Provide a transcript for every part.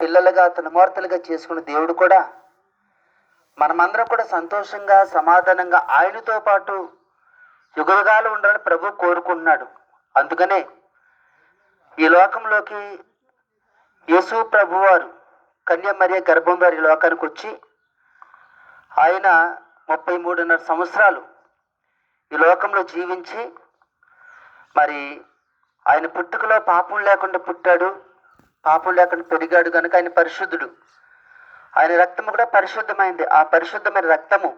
పిల్లలుగా తనమూర్తలుగా చేసుకున్న దేవుడు కూడా మనమందరం కూడా సంతోషంగా సమాధానంగా ఆయనతో పాటు యుగయుగాలు ఉండాలని ప్రభు కోరుకుంటున్నాడు. అందుకనే ఈ లోకంలోకి యేసు ప్రభువారు కన్య మరియ గర్భం వారి లోకానికి వచ్చి ఆయన ముప్పై మూడున్నర సంవత్సరాలు ఈ లోకంలో జీవించి మరి ఆయన పుట్టుకలో పాపం లేకుండా పుట్టాడు. పాపం లేకుండా పెరిగాడు కనుక ఆయన పరిశుద్ధుడు. ఆయన రక్తము కూడా పరిశుద్ధమైంది. ఆ పరిశుద్ధమైన రక్తము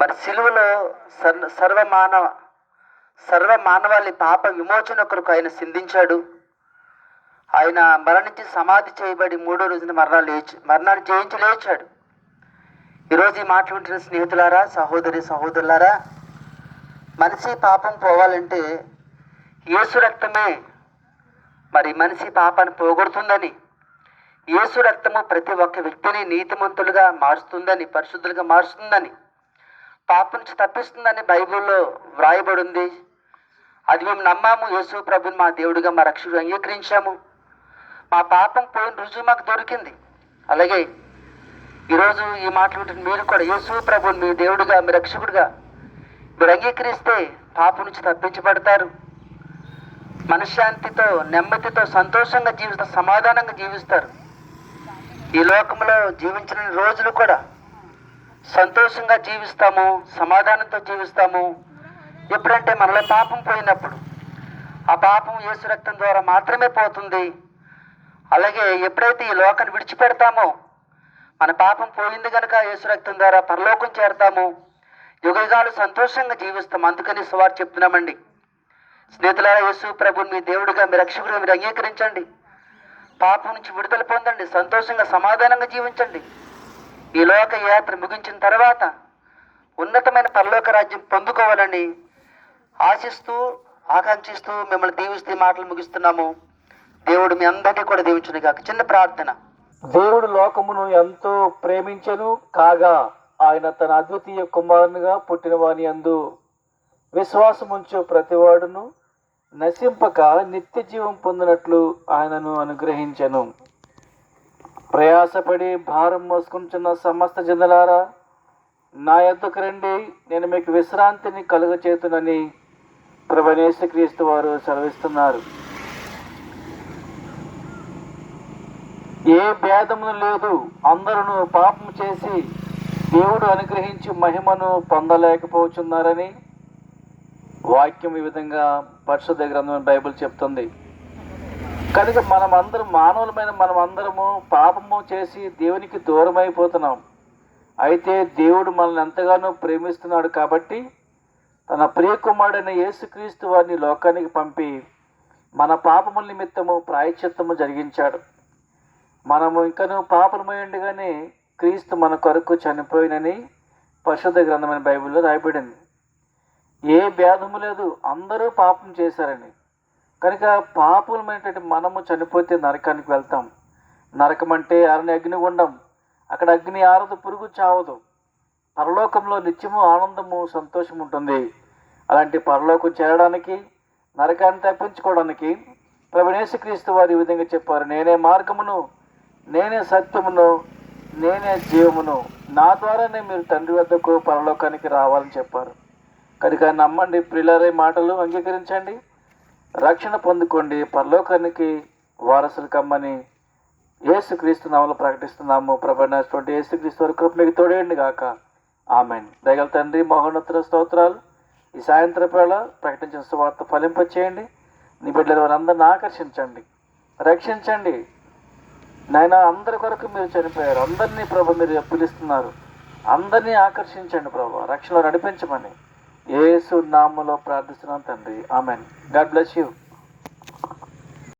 మరి సిలువలో సర్వ సర్వమానవ సర్వ మానవాళి పాప విమోచన కొరకు ఆయన సింధించాడు ఆయన మరణించి సమాధి చేయబడి మూడో రోజున మరణాలు లేచి మరణాలు జయించి లేచాడు. ఈరోజు ఈ మాట్లాడుతున్న స్నేహితులారా సహోదరి సహోదరులారా మనిషి పాపం పోవాలంటే యేసు రక్తమే మరి మనిషి పాపాన్ని పోగొడుతుందని యేసు రక్తము ప్రతి ఒక్క వ్యక్తిని నీతిమంతులుగా మారుస్తుందని పరిశుద్ధులుగా మారుస్తుందని పాప నుంచి తప్పిస్తుందని బైబిల్లో వ్రాయబడి ఉంది అది మేము నమ్మాము యేసు ప్రభుని మా దేవుడిగా మా రక్షకుడు అంగీకరించాము. మా పాపం పోయిన రుజువు మాకు దొరికింది. అలాగే ఈరోజు ఈ మాట్లాడుతున్న మీరు కూడా యేసు ప్రభుని మీ దేవుడిగా మీ రక్షకుడిగా మీరు అంగీకరిస్తే పాపం నుంచి తప్పించబడతారు. మనశ్శాంతితో నెమ్మదితో సంతోషంగా జీవిస్తారు సమాధానంగా జీవిస్తారు. ఈ లోకంలో జీవించిన రోజులు కూడా సంతోషంగా జీవిస్తాము సమాధానంతో జీవిస్తాము. ఎప్పుడంటే మనలో పాపం పోయినప్పుడు. ఆ పాపం యేసు రక్తం ద్వారా మాత్రమే పోతుంది. అలాగే ఎప్పుడైతే ఈ లోకాన్ని విడిచిపెడతామో మన పాపం పోయింది కనుక యేసు రక్తం ద్వారా పరలోకం చేరతాము. యుగయుగాలు సంతోషంగా జీవిస్తాం అందుకని సువారు చెప్తున్నామండి. స్నేహితులారా యేసు ప్రభుని మీ దేవుడిగా మీ రక్షకుడిగా మీరు అంగీకరించండి. పాపం నుంచి విడుదల పొందండి. సంతోషంగా సమాధానంగా జీవించండి. ఈ లోక యాత్ర ముగించిన తర్వాత ఉన్నతమైన పరలోక రాజ్యం పొందుకోవాలని ఆశిస్తూ ఆకాంక్షిస్తూ మిమ్మల్ని దీవిస్తూ మాటలు ముగిస్తున్నాము. దేవుడు మీ అందరికీ కూడా దీవించును కాక చిన్న ప్రార్థన. దేవుడు లోకమును ఎంతో ప్రేమించను కాగా ఆయన తన అద్వితీయ కుమారునిగా పుట్టిన వాని అందు విశ్వాసముంచు ప్రతివాడును. నశింపక నిత్య జీవం పొందినట్లు ఆయనను అనుగ్రహించను. ప్రయాసపడి భారం మోసుకుంటున్న సమస్త జనులారా నా యొద్దకు రండి నేను మీకు విశ్రాంతిని కలుగచేతునని ప్రభనేశ్వక్రీస్తు వారు సెలవిస్తున్నారు. ఏ భేదము లేదు అందరూ పాపం చేసి దేవుడు అనుగ్రహించి మహిమను పొందలేకపోతున్నారని వాక్యం ఈ విధంగా పరిశుద్ధ గ్రంథమైన బైబిల్ చెప్తుంది. కనుక మనం అందరం మానవులమైన మనం అందరము పాపము చేసి దేవునికి దూరం అయిపోతున్నాం అయితే దేవుడు మనల్ని ఎంతగానో ప్రేమిస్తున్నాడు కాబట్టి తన ప్రియకుమారుడైన యేసుక్రీస్తు వారిని లోకానికి పంపి మన పాపముల నిమిత్తము ప్రాయశ్చిత్తము జరిగించాడు. మనము ఇంకను పాపలమై ఉండగానే క్రీస్తు మన కొరకు చనిపోయినని పరిశుద్ధ గ్రంథమైన బైబిల్లో రాయబడింది. ఏ భేదము లేదు. అందరూ పాపం చేశారని. కనుక పాపమైనటువంటి మనము చనిపోతే నరకానికి వెళ్తాం. నరకం అంటే అరణి అగ్నిగుండం అక్కడ అగ్ని ఆరదు పురుగు చావదు. పరలోకంలో నిత్యము ఆనందము సంతోషం ఉంటుంది. అలాంటి పరలోకం చేరడానికి నరకాన్ని తప్పించుకోవడానికి ప్రభనేశక్రీస్తు వారు ఈ విధంగా చెప్పారు. నేనే మార్గమును నేనే సత్యమును నేనే జీవమును. నా ద్వారానే మీరు తండ్రి వద్దకు పరలోకానికి రావాలని చెప్పారు. కనుక నమ్మండి ప్రిలరే మాటలు అంగీకరించండి. రక్షణ పొందుకోండి పరలోకానికి వారసులు కమ్మని ఏసుక్రీస్తు నామలు ప్రకటిస్తున్నాము. ప్రభనటువంటి యేసుక్రీస్తు వరకు మీకు తోడేయండి గాక. ఆమెన్. దయగల తండ్రి మహోన్నత స్తోత్రాలు. ఈ సాయంత్రం వేళ ప్రకటించిన సువార్త ఫలింపచేయండి నీ బిడ్డల వారందరిని ఆకర్షించండి. రక్షించండి. నాయన అందరి కొరకు మీరు చనిపోయారు. అందరినీ ప్రభు మీరు పిలుస్తున్నారు. అందరినీ ఆకర్షించండి ప్రభు. రక్షణలో నడిపించమని. ఏసు నామలో ప్రార్థిస్తున్నాం తండ్రి. ఆమెన్. God bless you.